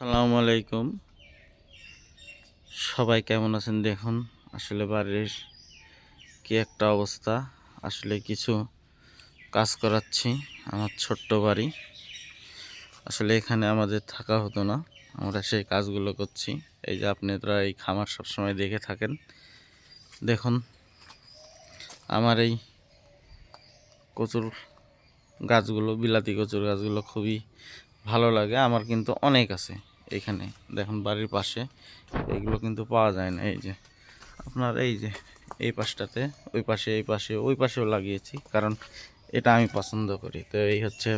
সালামু আলাইকুম। সবাই কেমন আছেন দেখুন? আসলে বাড়ির কি একটা অবস্থা। আসলে কিছু কাজ করাচ্ছি, আমার ছোট্ট বাড়ি। আসলে এখানে আমাদের থাকা হতো না। আমরা সেই কাজগুলো করছি। এই যে আপনারা এই খামার সবসময় দেখে থাকেন। দেখুন, আমার এই কচুর গাছগুলো, বিলাতি কচুর গাছগুলো খুবই ভালো লাগে, আমার কিন্তু অনেক আছে এখানে। দেখুন বাড়ির পাশে, এগুলো কিন্তু পাওয়া যায় না, এই যে। আপনার এই যে, এই পাশটাতে, ওই পাশে, এই পাশে, ওই পাশেও লাগিয়েছি, কারণ এটা আমি পছন্দ করি। তো এই হচ্ছে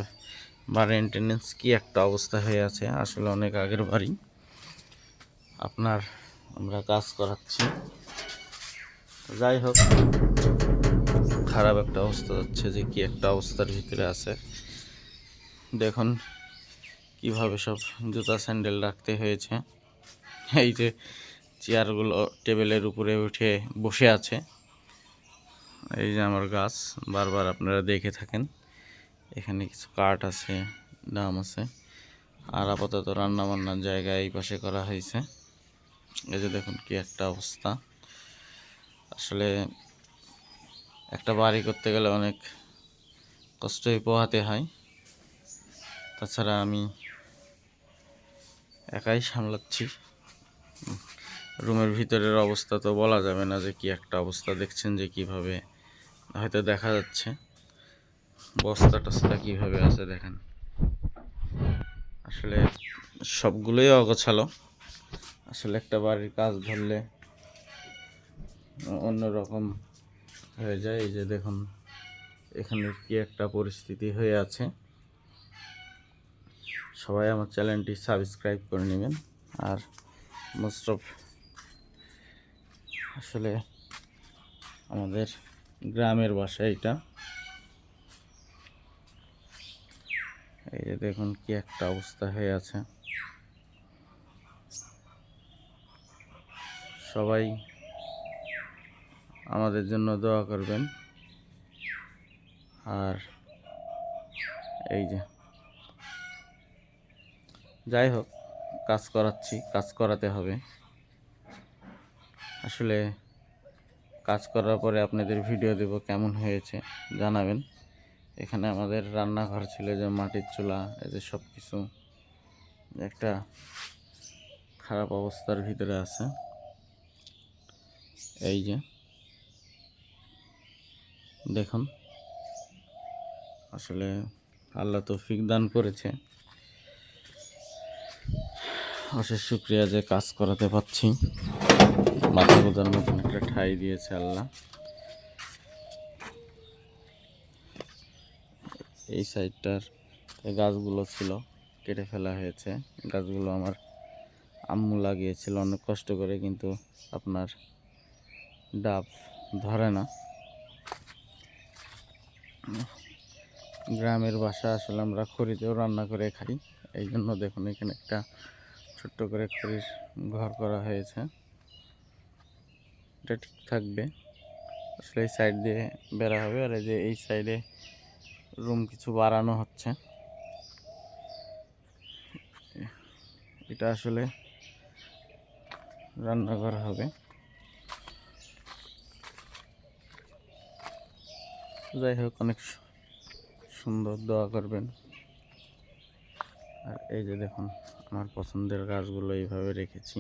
বাড়ির মেনটেনেন্স কি একটা অবস্থা হয়ে আছে, আসলে অনেক আগের বাড়ি। আপনার আমরা কাজ করাচ্ছি। যাই হোক, খারাপ একটা অবস্থা হচ্ছে যে কি একটা অবস্থার ভিতরে আছে। দেখুন কীভাবে সব জুতা স্যান্ডেল রাখতে হয়েছে? এই যে চেয়ারগুলো টেবিলের উপরে উঠে বসে আছে। এই যে আমার গাছ, বারবার আপনারা দেখে থাকেন। এখানে কিছু কাঠ আছে ডাম আছে। আর আপাতত রান্না বান্নার জায়গা এই পাশে করা হয়েছে। এই যে দেখুন কি একটা অবস্থা। আসলে একটা বাড়ি করতে গেলে অনেক কষ্টই পোহাতে হয়। তাছাড়া আমি একাই সামলাচ্ছি। রুমের ভিতরের অবস্থা তো বলা যাবে না যে কি একটা অবস্থা দেখছেন যে কীভাবে, হয়তো দেখা যাচ্ছে। বস্তা টস্তা কীভাবে আছে দেখেন। আসলে সবগুলোই অগোছালো। আসলে একটা বাড়ির কাজ ধরলে অন্যরকম হয়ে যায়। এই যে দেখুন, এখানে কি একটা পরিস্থিতি হয়ে আছে। সবাই আমার চ্যানেলটি সাবস্ক্রাইব করে নেবেন। আর মোস্ট অফ আসলে আমাদের গ্রামের বাসা এটা এই যে দেখুন কি একটা অবস্থা হয়ে আছে। সবাই আমাদের জন্য দোয়া করবেন। আর এই যে যাই হোক, কাজ করাচ্ছি, কাজ করাতে হবে। আসলে কাজ করার পরে আপনাদের ভিডিও দেব কেমন হয়েছে, জানাবেন। এখানে আমাদের রান্নাঘর ছিল যে মাটির চুলা, এই যে সব কিছু একটা খারাপ অবস্থার ভিতরে আছে। এই যে, দেখুন, আসলে আল্লাহ তৌফিক দান করেছে। অশেষ শুক্রিয়া যে কাজ করাতে পারছি। মাথা বোঝার মতন একটা ঠাই দিয়েছে আল্লাহ। এই সাইডটার গাছগুলো ছিল, কেটে ফেলা হয়েছে। গাছগুলো আমার আম্মু লাগিয়েছিল, অনেক কষ্ট করে, কিন্তু আপনার ডাব ধরে না। গ্রামের বাসা আসলে আমরা খড়িতেও রান্না করে খাই। এই জন্য দেখুন এখানে একটা ছোট্ট করে খড়ির ঘর করা হয়েছে। এটা ঠিক থাকবে। আসলে এই সাইড দিয়ে বেড়া হবে আর এই যে এই সাইডে রুম কিছু বাড়ানো হচ্ছে। এটা আসলে রান্নাঘর হবে। যাই হোক, অনেক সুন্দর দোয়া করবেন। আর এই যে দেখুন আমার পছন্দের গাছগুলো এইভাবে রেখেছি।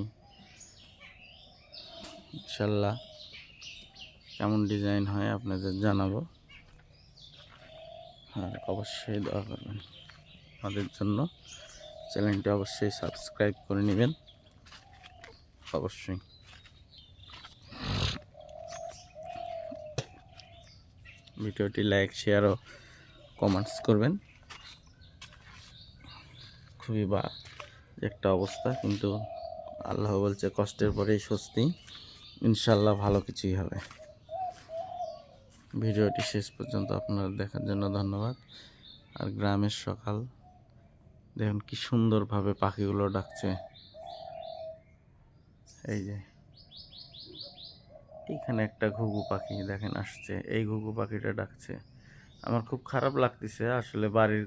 ইনশাল্লাহ কেমন ডিজাইন হয় আপনাদের জানাব। আর অবশ্যই দোয়া করবেন। আমাদের জন্য চ্যানেলটি অবশ্যই সাবস্ক্রাইব করে নেবেন। অবশ্যই। ভিডিওটি লাইক, শেয়ার ও কমেন্টস করবেন। খুবই বা একটা অবস্থা, কিন্তু আল্লাহ বলছে কষ্টের পরেই স্বস্তি। ইনশাল্লাহ ভালো কিছুই হবে। ভিডিওটি শেষ পর্যন্ত আপনারা দেখার জন্য ধন্যবাদ। আর গ্রামের সকাল, দেখুন কি সুন্দরভাবে পাখিগুলো ডাকছে। এই যে, এখানে একটা ঘুঘু পাখি দেখেন আসছে। এই ঘুঘু পাখিটা ডাকছে। আমার খুব খারাপ লাগতেছে, আসলে বাড়ির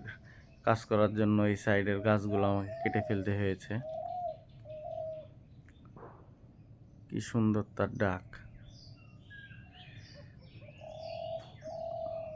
কাজ করার জন্য এই সাইডের গাছগুলো আমাকে কেটে ফেলতে হয়েছে। কি সুন্দর তার ডাক।